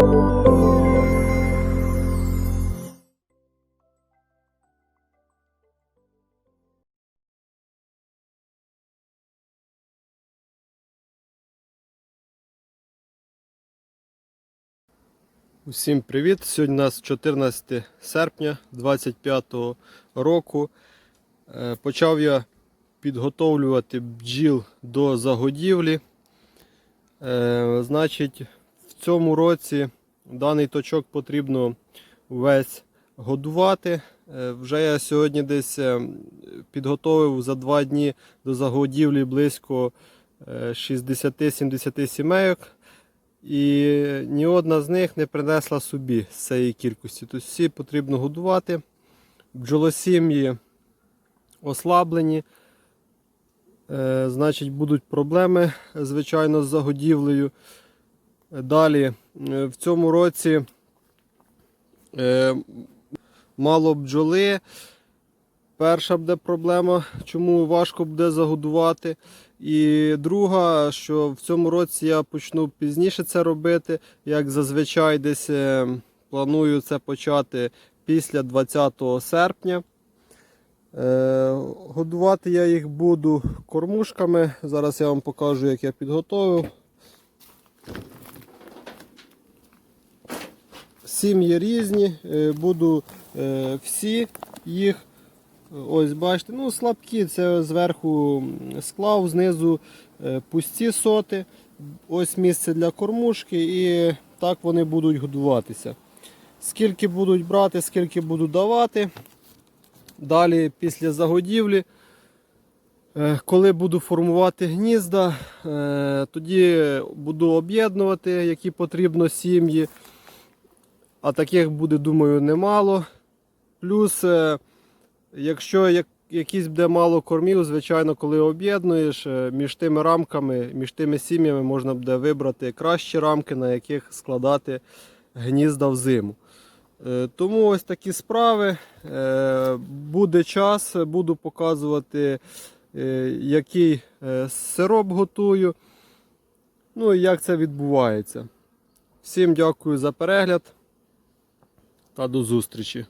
Усім привіт! Сьогодні у нас 14 серпня 25 року. Е, почав я підготовлювати бджіл до загодівлі. Е, значить, цьому році даний точок потрібно весь годувати. Е, Вже я сьогодні десь е, підготовив за два дні до загодівлі близько е, 60-70 сімейок. І ні одна з них не принесла собі з цієї кількості. Тобто всі потрібно годувати. Бджолосім'ї ослаблені. Е, значить, будуть проблеми, звичайно, з загодівлею. Далі, е, в цьому році е, мало бджоли. Перша буде проблема, чому важко буде загодувати. І друга, що в цьому році я почну пізніше це робити, як зазвичай десь е, планую це почати після 20 серпня. Годувати я їх буду кормушками. Зараз я вам покажу, як я підготовив. Сім'ї різні, е, буду е, всі їх Ось бачите, ну слабкі, це зверху склав, знизу е, пусті соти. Ось місце для кормушки і так вони будуть годуватися. Скільки будуть брати, скільки буду давати. Далі після загодівлі, коли буду формувати гнізда, тоді буду об'єднувати, які потрібно сім'ї. А таких буде, думаю, немало. Плюс. е, Якщо якісь буде мало кормів, звичайно, коли об'єднуєш е, між тими рамками, між тими сім'ями можна буде вибрати кращі рамки, на яких складати гнізда в зиму. Е, Тому ось такі справи. Буде час, буду показувати, який сироп готую. Ну і як це відбувається. Всім дякую за перегляд та до зустрічі.